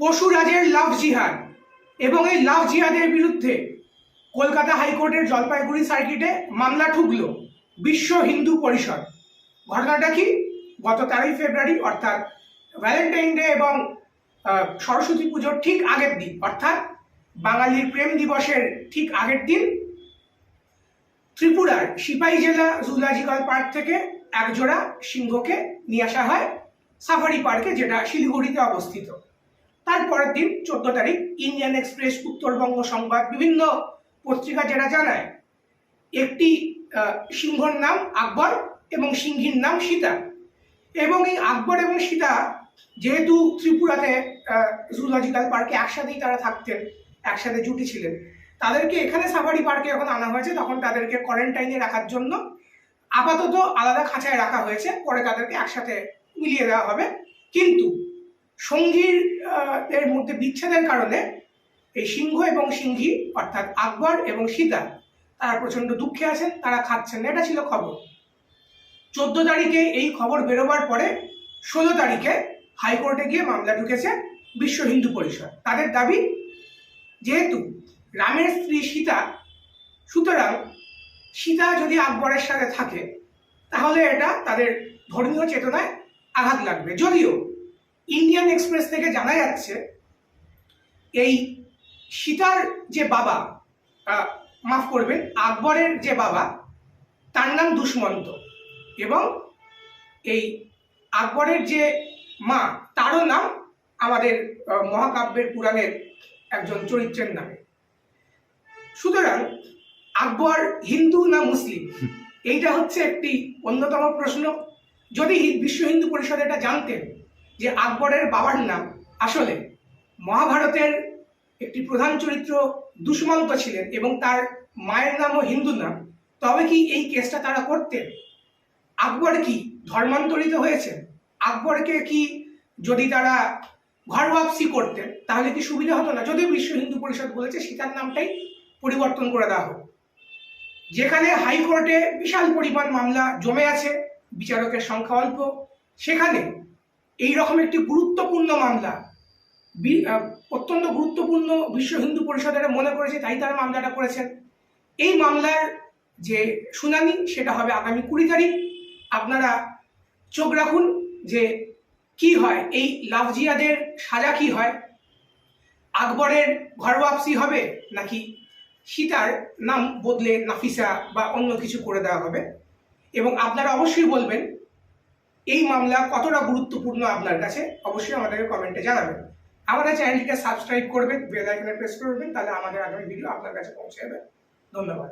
পশুরাজের লাভ জিহাদ এবং এই লাভ জিহাদের বিরুদ্ধে কলকাতা হাইকোর্টের জলপাইগুড়ি সার্কিটে মামলা ঠুকল বিশ্ব হিন্দু পরিষদ। ঘটনাটা কি? গত তেরোই ফেব্রুয়ারি, অর্থাৎ ভ্যালেন্টাইন ডে এবং সরস্বতী পুজোর ঠিক আগের দিন, অর্থাৎ বাঙালির প্রেম দিবসের ঠিক আগের দিন ত্রিপুরার সিপাহী জেলা জুলজিক্যাল পার্ক থেকে একজোড়া সিংহকে নিয়ে আসা হয় সাফারি পার্কে, যেটা শিলিগুড়িতে অবস্থিত। তারপরের দিন চোদ্দ তারিখ ইন্ডিয়ান এক্সপ্রেস উত্তরবঙ্গ সংবাদ, বিভিন্ন পত্রিকা যারা জানায়। একটি সিংহর নাম আকবর এবং সিংহীর নাম সীতা। এবং এই আকবর এবং সীতা যেহেতু ত্রিপুরাতে জুলজিক্যাল পার্কে একসাথেই তারা থাকতেন, একসাথে জুটি ছিলেন। তাদেরকে এখানে সাফারি পার্কে যখন আনা হয়েছে, তখন তাদেরকে কোয়ারেন্টাইনে রাখার জন্য আপাতত আলাদা খাঁচায় রাখা হয়েছে। পরে তাদেরকে একসাথে মিলিয়ে দেওয়া হবে। কিন্তু সঙ্গীর এর মধ্যে বিচ্ছেদের কারণে এই সিংহ এবং সিংহী, অর্থাৎ আকবর এবং সীতা, তারা প্রচণ্ড দুঃখে আছেন, তারা খাচ্ছেন না। এটা ছিল খবর। চোদ্দ তারিখে এই খবর বেরোবার পরে ষোলো তারিখে হাইকোর্টে গিয়ে মামলা ঢুকেছে বিশ্ব হিন্দু পরিষদ। তাদের দাবি, যেহেতু রামের স্ত্রী সীতা, সুতরাং সীতা যদি আকবরের সাথে থাকে, তাহলে এটা তাদের ধর্মীয় চেতনায় আঘাত লাগবে। যদিও ইন্ডিয়ান এক্সপ্রেস থেকে জানা যাচ্ছে এই সীতার যে বাবা মাফ করবেন আকবরের যে বাবা তার নাম দুষ্মন্ত। এবং এই আকবরের যে মা তারও নাম আমাদের মহাকাব্যের পুরাণের একজন চরিত্রের নামে। সুতরাং আকবর হিন্দু না মুসলিম? এইটা হচ্ছে একটি অন্যতম প্রশ্ন। যদি বিশ্ব হিন্দু পরিষদ এটা জানতেন যে আকবরের বাবার নাম, আসলে মহাভারতের একটি প্রধান চরিত্র দুষ্মন্ত ছিলেন এবং তার মায়ের নামও হিন্দু নাম তবে কি এই কেসটা তারা করতেন? আকবর কি ধর্মান্তরিত হয়েছে আকবরকে কি যদি তারা ঘর ওয়াপসি করতেন, তাহলে কি সুবিধা হতো না? যদিও বিশ্ব হিন্দু পরিষদ বলেছে সীতার নামটাই পরিবর্তন করে দেওয়া হোক। যেখানে হাইকোর্টে বিশাল পরিমাণ মামলা জমে আছে, বিচারকের সংখ্যা অল্প, সেখানে এই রকম একটি গুরুত্বপূর্ণ মামলা। অত্যন্ত গুরুত্বপূর্ণ বিশ্ব হিন্দু পরিষদের মনে করেছে, তাই তারা মামলাটা করেছেন। এই মামলার যে শুনানি, সেটা হবে আগামী কুড়ি তারিখ। আপনারা চোখ রাখুন যে কি হয়, এই লাভজিয়াদের সাজা কি হয়? আকবরের ঘর ওয়াপসি হবে, নাকি সীতার নাম বদলে নাফিসা বা অন্য কিছু করে দেওয়া হবে? এবং আপনারা অবশ্যই বলবেন এই মামলা কতটা গুরুত্বপূর্ণ আপনার কাছে, অবশ্যই আমাদেরকে কমেন্টে জানাবেন। আমাদের চ্যানেলটিকে সাবস্ক্রাইব করবেন বেল আইকনে প্রেস করবেন, তাহলে আমাদের আগামী ভিডিও আপনার কাছে পৌঁছে যাবে। ধন্যবাদ।